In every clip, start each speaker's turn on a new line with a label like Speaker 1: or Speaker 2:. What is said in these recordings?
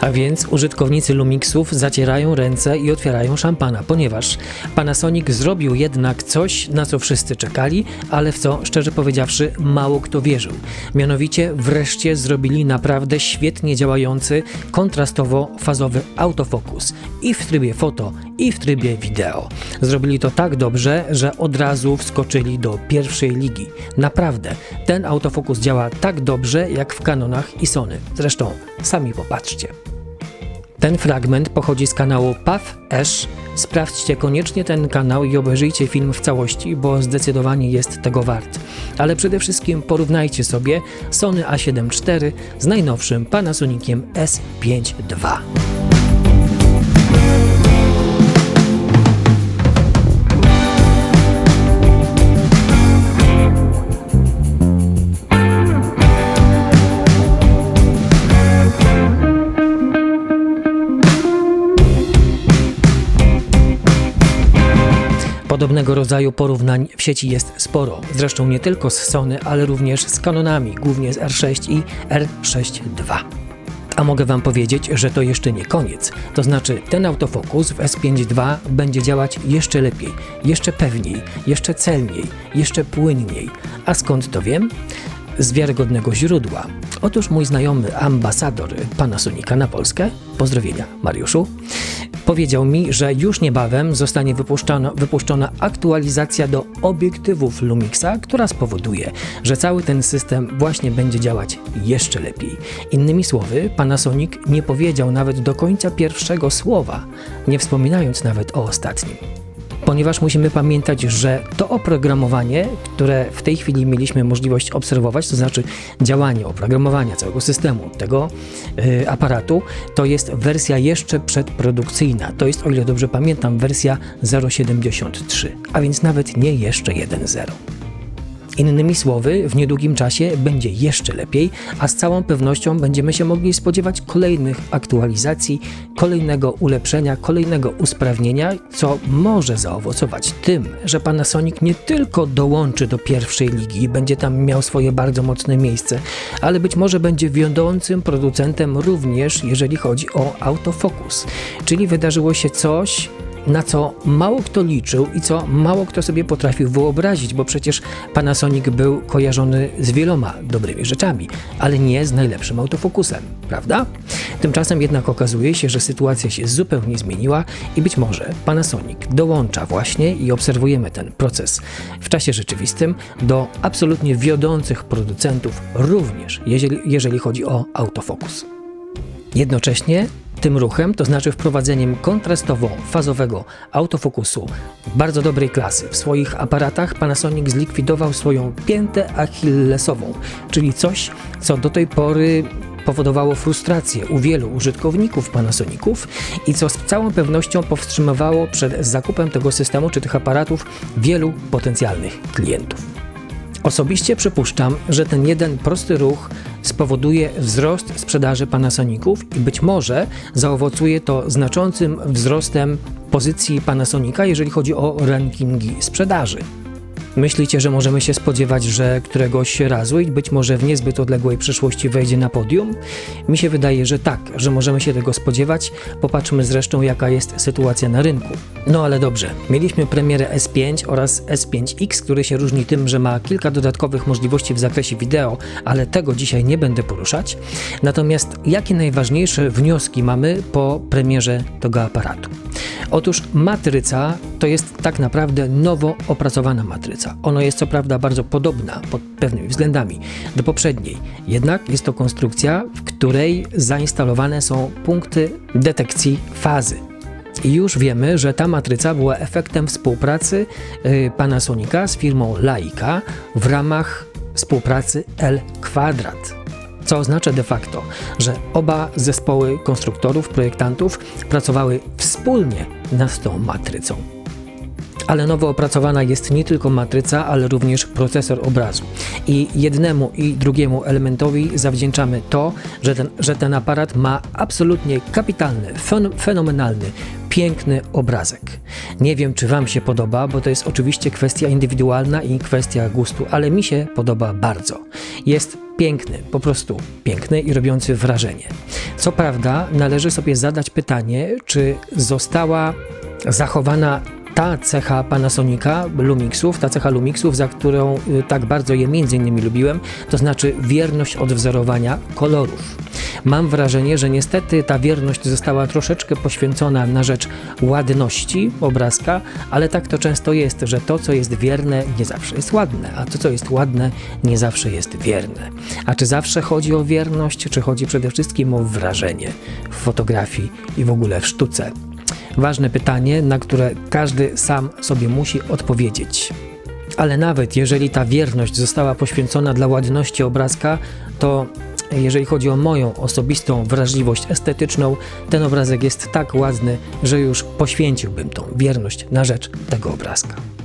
Speaker 1: A więc użytkownicy Lumixów zacierają ręce i otwierają szampana, ponieważ Panasonic zrobił jednak coś, na co wszyscy czekali, ale w co, szczerze powiedziawszy, mało kto wierzył. Mianowicie wreszcie zrobili naprawdę świetnie działający, kontrastowo-fazowy autofokus i w trybie foto, i w trybie wideo. Zrobili to tak dobrze, że od razu wskoczyli do pierwszej ligi. Naprawdę, ten autofokus działa tak dobrze jak w Canonach i Sony. Zresztą, sami popatrzcie. Ten fragment pochodzi z kanału Path Ash. Sprawdźcie koniecznie ten kanał i obejrzyjcie film w całości, bo zdecydowanie jest tego wart. Ale przede wszystkim porównajcie sobie Sony A7 IV z najnowszym Panasoniciem S5 II. Podobnego rodzaju porównań w sieci jest sporo. Zresztą nie tylko z Sony, ale również z Canonami, głównie z R6 i R6 II. A mogę Wam powiedzieć, że to jeszcze nie koniec. To znaczy, ten autofokus w S5 II będzie działać jeszcze lepiej, jeszcze pewniej, jeszcze celniej, jeszcze płynniej. A skąd to wiem? z wiarygodnego źródła. Otóż mój znajomy ambasador Panasonica na Polskę, pozdrowienia Mariuszu, powiedział mi, że już niebawem zostanie wypuszczona, aktualizacja do obiektywów Lumixa, która spowoduje, że cały ten system właśnie będzie działać jeszcze lepiej. Innymi słowy, Panasonic nie powiedział nawet do końca pierwszego słowa, nie wspominając nawet o ostatnim ponieważ musimy pamiętać, że to oprogramowanie, które w tej chwili mieliśmy możliwość obserwować, to znaczy działanie oprogramowania całego systemu, tego yy, aparatu, to jest wersja jeszcze przedprodukcyjna. To jest, o ile dobrze pamiętam, wersja 0.73, a więc nawet nie jeszcze 1.0. Innymi słowy, w niedługim czasie będzie jeszcze lepiej, a z całą pewnością będziemy się mogli spodziewać kolejnych aktualizacji, kolejnego ulepszenia, kolejnego usprawnienia, co może zaowocować tym, że Panasonic nie tylko dołączy do pierwszej ligi i będzie tam miał swoje bardzo mocne miejsce, ale być może będzie wiodącym producentem również, jeżeli chodzi o autofokus. Czyli wydarzyło się coś, na co mało kto liczył i co mało kto sobie potrafił wyobrazić, bo przecież Panasonic był kojarzony z wieloma dobrymi rzeczami, ale nie z najlepszym autofokusem, prawda? Tymczasem jednak okazuje się, że sytuacja się zupełnie zmieniła i być może Panasonic dołącza właśnie i obserwujemy ten proces w czasie rzeczywistym do absolutnie wiodących producentów również, jeżeli, jeżeli chodzi o autofokus. Jednocześnie tym ruchem, to znaczy wprowadzeniem kontrastowo-fazowego autofokusu bardzo dobrej klasy w swoich aparatach Panasonic zlikwidował swoją piętę achillesową, czyli coś, co do tej pory powodowało frustrację u wielu użytkowników Panasoników i co z całą pewnością powstrzymywało przed zakupem tego systemu czy tych aparatów wielu potencjalnych klientów. Osobiście przypuszczam, że ten jeden prosty ruch spowoduje wzrost sprzedaży Panasoników i być może zaowocuje to znaczącym wzrostem pozycji Panasonica, jeżeli chodzi o rankingi sprzedaży. Myślicie, że możemy się spodziewać, że któregoś razu i być może w niezbyt odległej przyszłości wejdzie na podium? Mi się wydaje, że tak, że możemy się tego spodziewać. Popatrzmy zresztą, jaka jest sytuacja na rynku. No ale dobrze, mieliśmy premierę S5 oraz S5X, który się różni tym, że ma kilka dodatkowych możliwości w zakresie wideo, ale tego dzisiaj nie będę poruszać. Natomiast jakie najważniejsze wnioski mamy po premierze tego aparatu? Otóż matryca to jest tak naprawdę nowo opracowana matryca. Ona jest co prawda bardzo podobna pod pewnymi względami do poprzedniej, jednak jest to konstrukcja, w której zainstalowane są punkty detekcji fazy. I już wiemy, że ta matryca była efektem współpracy y, Panasonica z firmą Leica w ramach współpracy L Quadrat co oznacza de facto, że oba zespoły konstruktorów, projektantów pracowały wspólnie nad tą matrycą. Ale nowo opracowana jest nie tylko matryca, ale również procesor obrazu. I jednemu i drugiemu elementowi zawdzięczamy to, że ten, że ten aparat ma absolutnie kapitalny, fenomenalny piękny obrazek. Nie wiem, czy Wam się podoba, bo to jest oczywiście kwestia indywidualna i kwestia gustu, ale mi się podoba bardzo. Jest piękny, po prostu piękny i robiący wrażenie. Co prawda, należy sobie zadać pytanie, czy została zachowana ta cecha Panasonica, Lumixów, ta cecha Lumixów, za którą y, tak bardzo je między innymi lubiłem, to znaczy wierność odwzorowania kolorów. Mam wrażenie, że niestety ta wierność została troszeczkę poświęcona na rzecz ładności obrazka, ale tak to często jest, że to, co jest wierne, nie zawsze jest ładne, a to, co jest ładne, nie zawsze jest wierne. A czy zawsze chodzi o wierność, czy chodzi przede wszystkim o wrażenie w fotografii i w ogóle w sztuce? Ważne pytanie, na które każdy sam sobie musi odpowiedzieć. Ale nawet jeżeli ta wierność została poświęcona dla ładności obrazka, to jeżeli chodzi o moją osobistą wrażliwość estetyczną, ten obrazek jest tak ładny, że już poświęciłbym tą wierność na rzecz tego obrazka.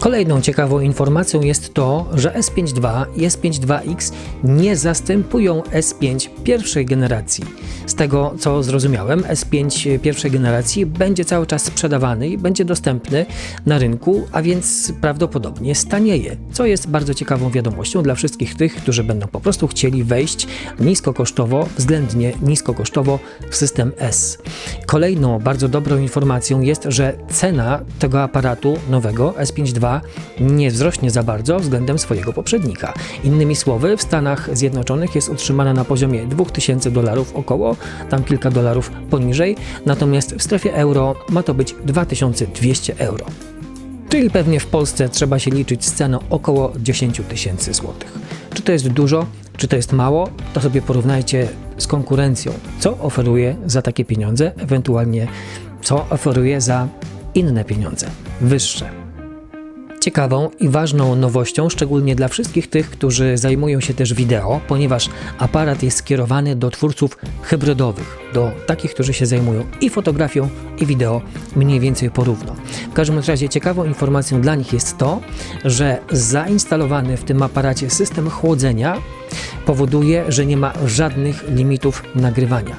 Speaker 1: Kolejną ciekawą informacją jest to, że S5 II i S5 2X nie zastępują S5 pierwszej generacji. Z tego co zrozumiałem, S5 pierwszej generacji będzie cały czas sprzedawany i będzie dostępny na rynku, a więc prawdopodobnie stanieje, co jest bardzo ciekawą wiadomością dla wszystkich tych, którzy będą po prostu chcieli wejść niskokosztowo, względnie niskokosztowo w system S. Kolejną bardzo dobrą informacją jest, że cena tego aparatu nowego S5 II nie wzrośnie za bardzo względem swojego poprzednika. Innymi słowy, w Stanach Zjednoczonych jest utrzymana na poziomie 2000 dolarów około, tam kilka dolarów poniżej, natomiast w strefie euro ma to być 2200 euro. Czyli pewnie w Polsce trzeba się liczyć z ceną około 10 tysięcy złotych. Czy to jest dużo, czy to jest mało, to sobie porównajcie z konkurencją, co oferuje za takie pieniądze, ewentualnie co oferuje za inne pieniądze, wyższe. Ciekawą i ważną nowością, szczególnie dla wszystkich tych, którzy zajmują się też wideo, ponieważ aparat jest skierowany do twórców hybrydowych, do takich, którzy się zajmują i fotografią, i wideo mniej więcej porówno. W każdym razie ciekawą informacją dla nich jest to, że zainstalowany w tym aparacie system chłodzenia powoduje, że nie ma żadnych limitów nagrywania.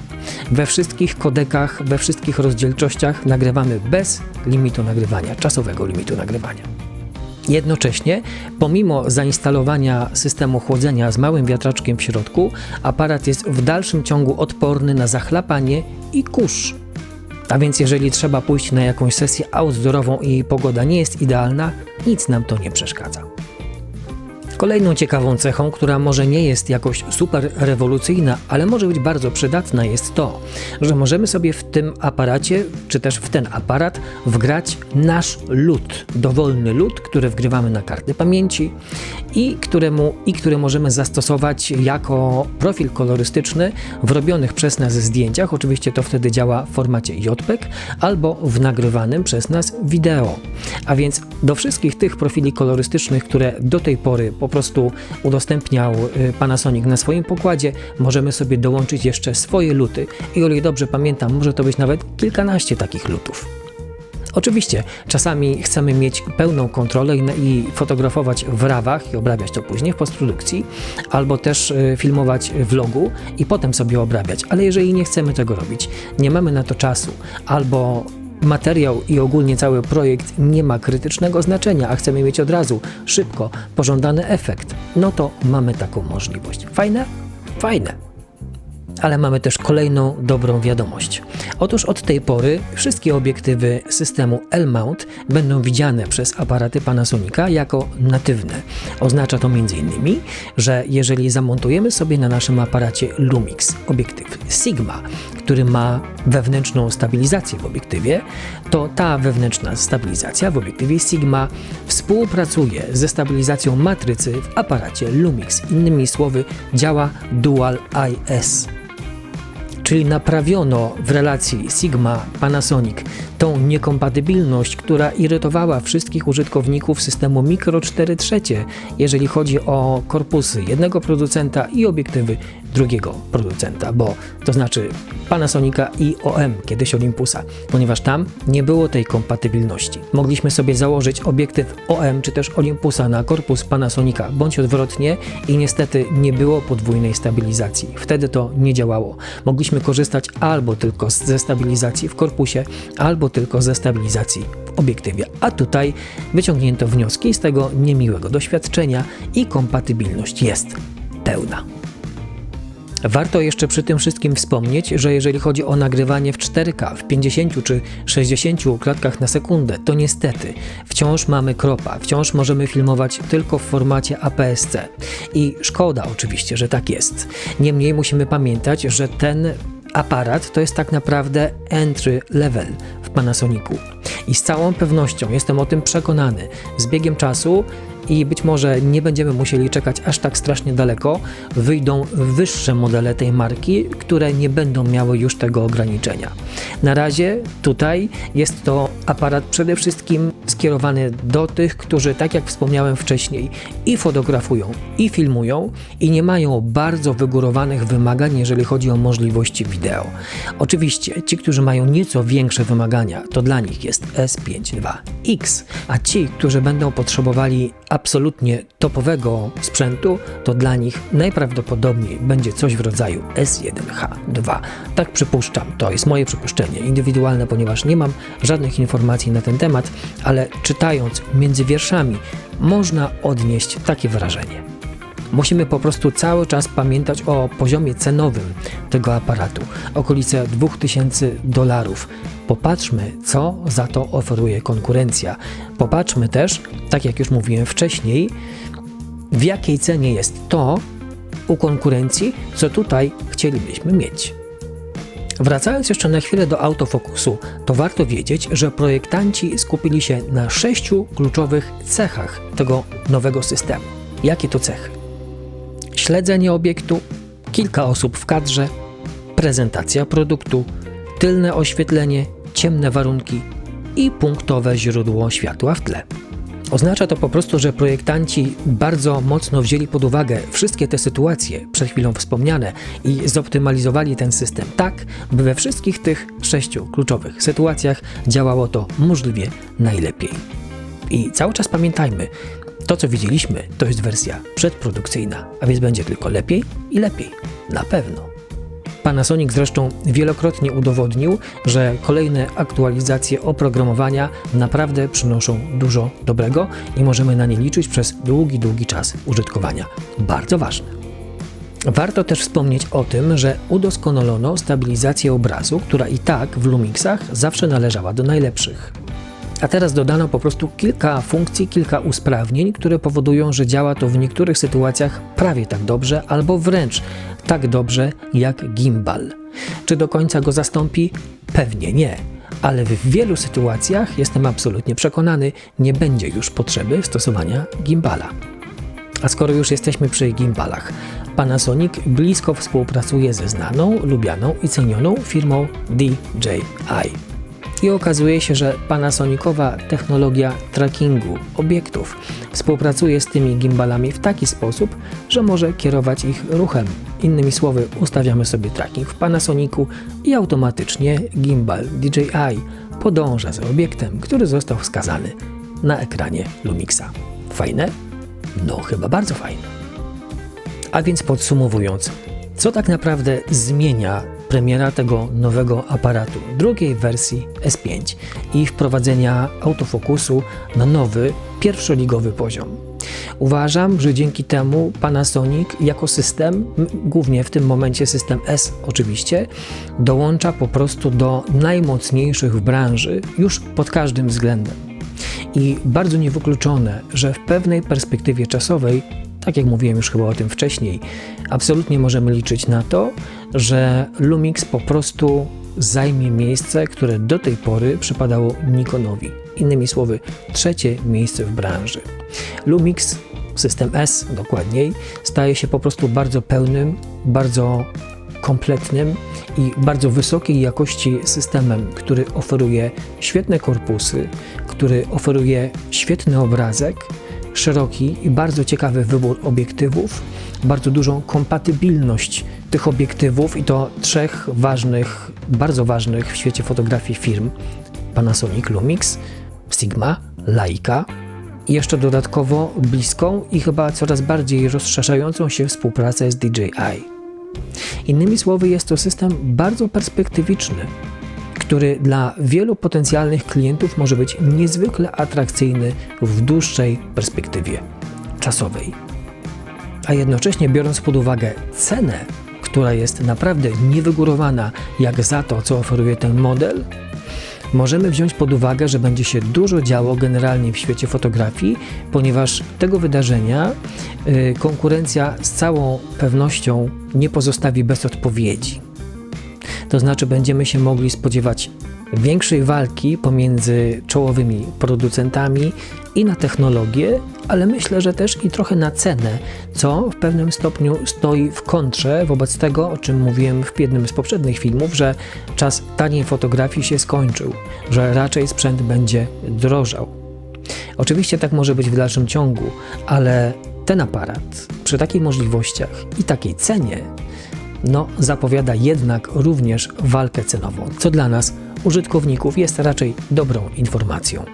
Speaker 1: We wszystkich kodekach, we wszystkich rozdzielczościach nagrywamy bez limitu nagrywania, czasowego limitu nagrywania. Jednocześnie, pomimo zainstalowania systemu chłodzenia z małym wiatraczkiem w środku, aparat jest w dalszym ciągu odporny na zachlapanie i kurz. A więc jeżeli trzeba pójść na jakąś sesję outdoorową i pogoda nie jest idealna, nic nam to nie przeszkadza. Kolejną ciekawą cechą, która może nie jest jakoś super rewolucyjna, ale może być bardzo przydatna, jest to, że możemy sobie w tym aparacie, czy też w ten aparat, wgrać nasz lód, dowolny lód, który wgrywamy na karty pamięci i, któremu, i który możemy zastosować jako profil kolorystyczny w robionych przez nas zdjęciach. Oczywiście to wtedy działa w formacie JPEG albo w nagrywanym przez nas wideo. A więc do wszystkich tych profili kolorystycznych, które do tej pory po prostu udostępniał y, Panasonic na swoim pokładzie, możemy sobie dołączyć jeszcze swoje luty i o ile dobrze pamiętam, może to być nawet kilkanaście takich lutów. Oczywiście, czasami chcemy mieć pełną kontrolę i, fotografować w rawach i obrabiać to później w postprodukcji, albo też y, filmować vlogu i potem sobie obrabiać. Ale jeżeli nie chcemy tego robić, nie mamy na to czasu, albo materiał i ogólnie cały projekt nie ma krytycznego znaczenia, a chcemy mieć od razu, szybko, pożądany efekt, no to mamy taką możliwość. Fajne? Fajne. Ale mamy też kolejną dobrą wiadomość. Otóż od tej pory wszystkie obiektywy systemu L-mount będą widziane przez aparaty Panasonica jako natywne. Oznacza to m.in., że jeżeli zamontujemy sobie na naszym aparacie Lumix obiektyw Sigma, który ma wewnętrzną stabilizację w obiektywie, to ta wewnętrzna stabilizacja w obiektywie Sigma współpracuje ze stabilizacją matrycy w aparacie Lumix. Innymi słowy, działa Dual IS czyli naprawiono w relacji Sigma-Panasonic tą niekompatybilność, która irytowała wszystkich użytkowników systemu Micro 4 trzecie, jeżeli chodzi o korpusy jednego producenta i obiektywy drugiego producenta, bo to znaczy Panasonica i OM, kiedyś Olympusa, ponieważ tam nie było tej kompatybilności. Mogliśmy sobie założyć obiektyw OM czy też Olympusa na korpus Panasonica bądź odwrotnie i niestety nie było podwójnej stabilizacji. Wtedy to nie działało. Mogliśmy korzystać albo tylko ze stabilizacji w korpusie, albo tylko ze stabilizacji w obiektywie. A tutaj wyciągnięto wnioski z tego niemiłego doświadczenia i kompatybilność jest pełna. Warto jeszcze przy tym wszystkim wspomnieć, że jeżeli chodzi o nagrywanie w 4K w 50 czy 60 klatkach na sekundę, to niestety wciąż mamy kropa, wciąż możemy filmować tylko w formacie APS-C. I szkoda oczywiście, że tak jest. Niemniej musimy pamiętać, że ten aparat to jest tak naprawdę entry level Panasonicu. I z całą pewnością jestem o tym przekonany. Z biegiem czasu i być może nie będziemy musieli czekać aż tak strasznie daleko, wyjdą wyższe modele tej marki, które nie będą miały już tego ograniczenia. Na razie tutaj jest to aparat przede wszystkim skierowany do tych, którzy, tak jak wspomniałem wcześniej, i fotografują, i filmują, i nie mają bardzo wygórowanych wymagań, jeżeli chodzi o możliwości wideo. Oczywiście ci, którzy mają nieco większe wymagania, to dla nich jest S5 2X, a ci, którzy będą potrzebowali absolutnie topowego sprzętu, to dla nich najprawdopodobniej będzie coś w rodzaju S1H2. Tak przypuszczam, to jest moje przypuszczenie indywidualne, ponieważ nie mam żadnych informacji na ten temat, ale czytając między wierszami można odnieść takie wrażenie. Musimy po prostu cały czas pamiętać o poziomie cenowym tego aparatu, okolice 2000 dolarów. Popatrzmy, co za to oferuje konkurencja. Popatrzmy też, tak jak już mówiłem wcześniej, w jakiej cenie jest to u konkurencji, co tutaj chcielibyśmy mieć. Wracając jeszcze na chwilę do autofokusu, to warto wiedzieć, że projektanci skupili się na sześciu kluczowych cechach tego nowego systemu. Jakie to cechy? Śledzenie obiektu, kilka osób w kadrze, prezentacja produktu, tylne oświetlenie, ciemne warunki i punktowe źródło światła w tle. Oznacza to po prostu, że projektanci bardzo mocno wzięli pod uwagę wszystkie te sytuacje, przed chwilą wspomniane, i zoptymalizowali ten system tak, by we wszystkich tych sześciu kluczowych sytuacjach działało to możliwie najlepiej. I cały czas pamiętajmy, to, co widzieliśmy, to jest wersja przedprodukcyjna, a więc będzie tylko lepiej i lepiej. Na pewno. Panasonic zresztą wielokrotnie udowodnił, że kolejne aktualizacje oprogramowania naprawdę przynoszą dużo dobrego i możemy na nie liczyć przez długi, długi czas użytkowania. Bardzo ważne. Warto też wspomnieć o tym, że udoskonalono stabilizację obrazu, która i tak w Lumixach zawsze należała do najlepszych. A teraz dodano po prostu kilka funkcji, kilka usprawnień, które powodują, że działa to w niektórych sytuacjach prawie tak dobrze, albo wręcz tak dobrze jak gimbal. Czy do końca go zastąpi? Pewnie nie. Ale w wielu sytuacjach, jestem absolutnie przekonany, nie będzie już potrzeby stosowania gimbala. A skoro już jesteśmy przy gimbalach, Panasonic blisko współpracuje ze znaną, lubianą i cenioną firmą DJI i okazuje się, że Panasonicowa technologia trackingu obiektów współpracuje z tymi gimbalami w taki sposób, że może kierować ich ruchem. Innymi słowy, ustawiamy sobie tracking w Panasonicu i automatycznie gimbal DJI podąża za obiektem, który został wskazany na ekranie Lumixa. Fajne? No, chyba bardzo fajne. A więc podsumowując, co tak naprawdę zmienia premiera tego nowego aparatu, drugiej wersji S5 i wprowadzenia autofokusu na nowy, pierwszoligowy poziom. Uważam, że dzięki temu Panasonic jako system, głównie w tym momencie system S oczywiście, dołącza po prostu do najmocniejszych w branży już pod każdym względem. I bardzo niewykluczone, że w pewnej perspektywie czasowej tak jak mówiłem już chyba o tym wcześniej, absolutnie możemy liczyć na to, że Lumix po prostu zajmie miejsce, które do tej pory przypadało Nikonowi. Innymi słowy, trzecie miejsce w branży. Lumix, system S dokładniej, staje się po prostu bardzo pełnym, bardzo kompletnym i bardzo wysokiej jakości systemem, który oferuje świetne korpusy, który oferuje świetny obrazek, szeroki i bardzo ciekawy wybór obiektywów, bardzo dużą kompatybilność tych obiektywów i to trzech ważnych, bardzo ważnych w świecie fotografii firm: Panasonic Lumix, Sigma, Leica i jeszcze dodatkowo bliską i chyba coraz bardziej rozszerzającą się współpracę z DJI. Innymi słowy, jest to system bardzo perspektywiczny, który dla wielu potencjalnych klientów może być niezwykle atrakcyjny w dłuższej perspektywie czasowej. A jednocześnie biorąc pod uwagę cenę, która jest naprawdę niewygórowana jak za to, co oferuje ten model, możemy wziąć pod uwagę, że będzie się dużo działo generalnie w świecie fotografii, ponieważ tego wydarzenia y, konkurencja z całą pewnością nie pozostawi bez odpowiedzi. To znaczy, będziemy się mogli spodziewać większej walki pomiędzy czołowymi producentami i na technologię, ale myślę, że też i trochę na cenę, co w pewnym stopniu stoi w kontrze wobec tego, o czym mówiłem w jednym z poprzednich filmów, że czas taniej fotografii się skończył, że raczej sprzęt będzie drożał. Oczywiście tak może być w dalszym ciągu, ale ten aparat przy takich możliwościach i takiej cenie no, zapowiada jednak również walkę cenową, co dla nas, użytkowników, jest raczej dobrą informacją.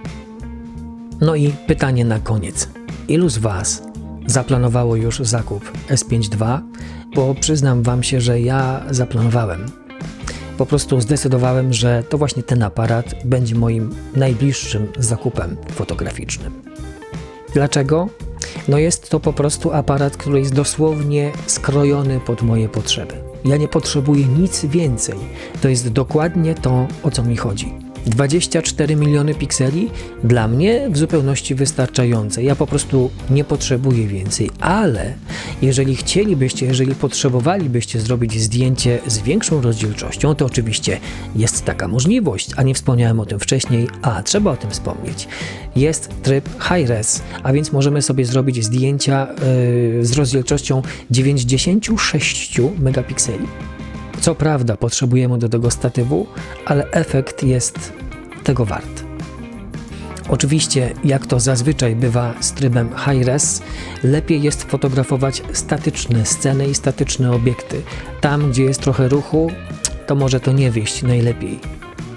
Speaker 1: No i pytanie na koniec. Ilu z Was zaplanowało już zakup S5 II? Bo przyznam Wam się, że ja zaplanowałem. Po prostu zdecydowałem, że to właśnie ten aparat będzie moim najbliższym zakupem fotograficznym. Dlaczego? No jest to po prostu aparat, który jest dosłownie skrojony pod moje potrzeby. Ja nie potrzebuję nic więcej. To jest dokładnie to, o co mi chodzi. 24 miliony pikseli dla mnie w zupełności wystarczające. Ja po prostu nie potrzebuję więcej, ale jeżeli chcielibyście, jeżeli potrzebowalibyście zrobić zdjęcie z większą rozdzielczością, to oczywiście jest taka możliwość, a nie wspomniałem o tym wcześniej, a trzeba o tym wspomnieć. Jest tryb high res, a więc możemy sobie zrobić zdjęcia yy, z rozdzielczością 96 megapikseli. Co prawda potrzebujemy do tego statywu, ale efekt jest tego wart. Oczywiście, jak to zazwyczaj bywa z trybem high-res, lepiej jest fotografować statyczne sceny i statyczne obiekty. Tam, gdzie jest trochę ruchu, to może to nie wyjść najlepiej.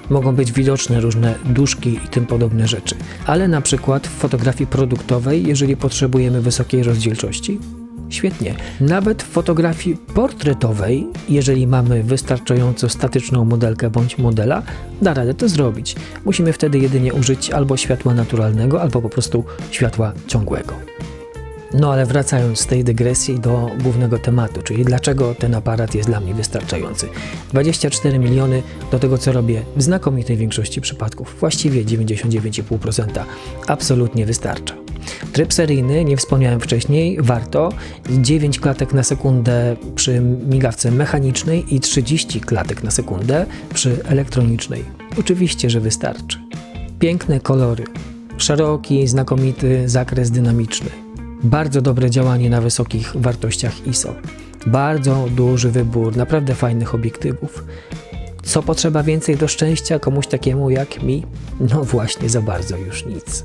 Speaker 1: Mogą być widoczne różne duszki i tym podobne rzeczy, ale na przykład w fotografii produktowej, jeżeli potrzebujemy wysokiej rozdzielczości, Świetnie. Nawet w fotografii portretowej, jeżeli mamy wystarczająco statyczną modelkę bądź modela, da radę to zrobić. Musimy wtedy jedynie użyć albo światła naturalnego, albo po prostu światła ciągłego. No ale wracając z tej dygresji do głównego tematu, czyli dlaczego ten aparat jest dla mnie wystarczający. 24 miliony do tego, co robię w znakomitej większości przypadków, właściwie 99,5%, absolutnie wystarcza. Tryb seryjny, nie wspomniałem wcześniej, warto 9 klatek na sekundę przy migawce mechanicznej i 30 klatek na sekundę przy elektronicznej. Oczywiście, że wystarczy. Piękne kolory, szeroki, znakomity zakres dynamiczny, bardzo dobre działanie na wysokich wartościach ISO, bardzo duży wybór naprawdę fajnych obiektywów. Co potrzeba więcej do szczęścia komuś takiemu jak mi? No właśnie, za bardzo już nic.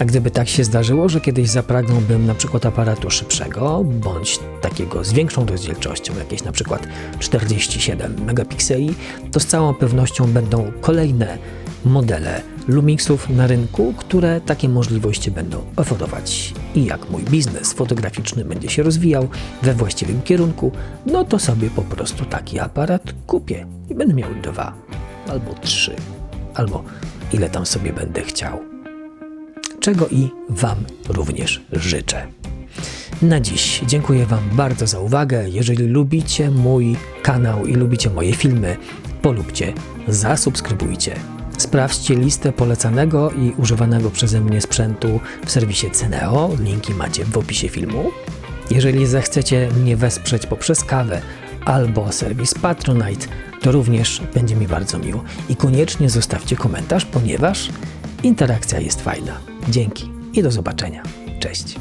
Speaker 1: A gdyby tak się zdarzyło, że kiedyś zapragnąłbym na przykład aparatu szybszego, bądź takiego z większą rozdzielczością, jakieś na przykład 47 megapikseli, to z całą pewnością będą kolejne modele Lumixów na rynku, które takie możliwości będą oferować. I jak mój biznes fotograficzny będzie się rozwijał we właściwym kierunku, no to sobie po prostu taki aparat kupię i będę miał dwa albo trzy, albo ile tam sobie będę chciał czego i Wam również życzę. Na dziś dziękuję Wam bardzo za uwagę. Jeżeli lubicie mój kanał i lubicie moje filmy, polubcie, zasubskrybujcie. Sprawdźcie listę polecanego i używanego przeze mnie sprzętu w serwisie Ceneo. Linki macie w opisie filmu. Jeżeli zechcecie mnie wesprzeć poprzez kawę albo serwis Patronite, to również będzie mi bardzo miło. I koniecznie zostawcie komentarz, ponieważ interakcja jest fajna. Dzięki i do zobaczenia. Cześć.